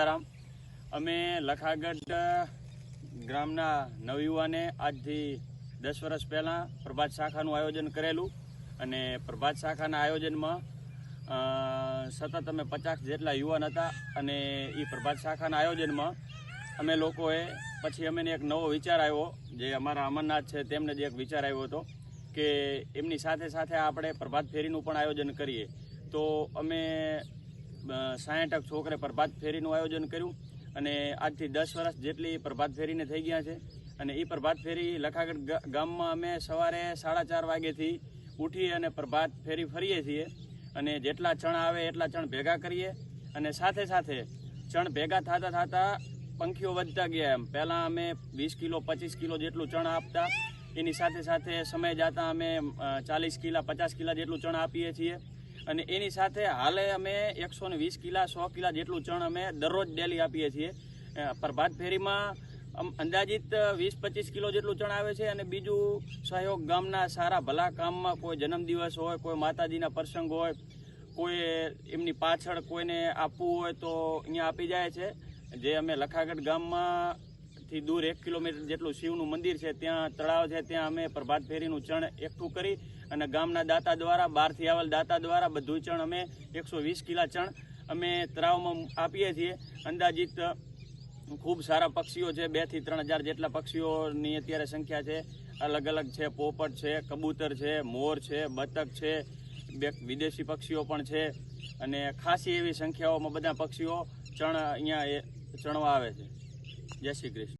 સીતારામ. અમે લખાગઢ ગ્રામના નવયુવાને આજથી દસ વર્ષ પહેલાં પ્રભાત શાખાનું આયોજન કરેલું અને પ્રભાત શાખાના આયોજનમાં સતત અમે પચાસ જેટલા યુવાન હતા અને એ પ્રભાત શાખાના આયોજનમાં અમે લોકોએ, પછી અમને એક નવો વિચાર આવ્યો, જે અમારા અમરનાથ છે તેમને જે એક વિચાર આવ્યો હતો કે એમની સાથે સાથે આપણે પ્રભાત ફેરીનું પણ આયોજન કરીએ. તો અમે સાઠક છોકરે પ્રભાત ફેરીનું આયોજન કર્યું અને આજથી દસ વર્ષ જેટલી પ્રભાત ફેરીને થઈ ગયા છે. અને એ પ્રભાત ફેરી લખાગઢ ગામમાં અમે સવારે સાડા ચાર વાગ્યેથી ઉઠી અને પ્રભાત ફેરી ફરીએ છીએ અને જેટલા ચણ આવે એટલા ચણ ભેગા કરીએ અને સાથે સાથે ચણ ભેગા થતાં થતાં પંખીઓ વધતા ગયા એમ. પહેલાં અમે વીસ કિલો, પચીસ કિલો જેટલું ચણ આપતા. એની સાથે સાથે સમય જતાં અમે ચાલીસ કિલા, પચાસ કિલા જેટલું ચણ આપીએ છીએ. અને એની સાથે હાલે અમે એકસો ને વીસ કિલા, સો કિલા જેટલું ચણ અમે દરરોજ ડેલી આપીએ છીએ. પ્રભાત ફેરીમાં અંદાજિત વીસ પચીસ કિલો જેટલું ચણ આવે છે અને બીજું સહયોગ ગામના સારા ભલા કામમાં કોઈ જન્મદિવસ હોય, કોઈ માતાજીના પ્રસંગ હોય, કોઈ એમની પાછળ કોઈને આપવું હોય તો અહીંયા આપી જાય છે. જે અમે લખાગઢ ગામમાં થી દૂર એક કિલોમીટર જેટલું શિવનું મંદિર છે, ત્યાં તળાવ છે, ત્યાં અમે પ્રભાત ફેરીનું ચણ એકઠું કરી અને ગામના દાતા દ્વારા, બહારથી આવેલ દાતા દ્વારા બધું ચણ અમે એકસો વીસ કિલા ચણ અમે તળાવમાં આપીએ છીએ. અંદાજિત ખૂબ સારા પક્ષીઓ છે, બેથી ત્રણ હજાર જેટલા પક્ષીઓની અત્યારે સંખ્યા છે. અલગ અલગ છે, પોપટ છે, કબૂતર છે, મોર છે, બતક છે, બે વિદેશી પક્ષીઓ પણ છે અને ખાસી એવી સંખ્યાઓમાં બધા પક્ષીઓ ચણ અહીંયા ચણવા આવે છે. જય શ્રી કૃષ્ણ.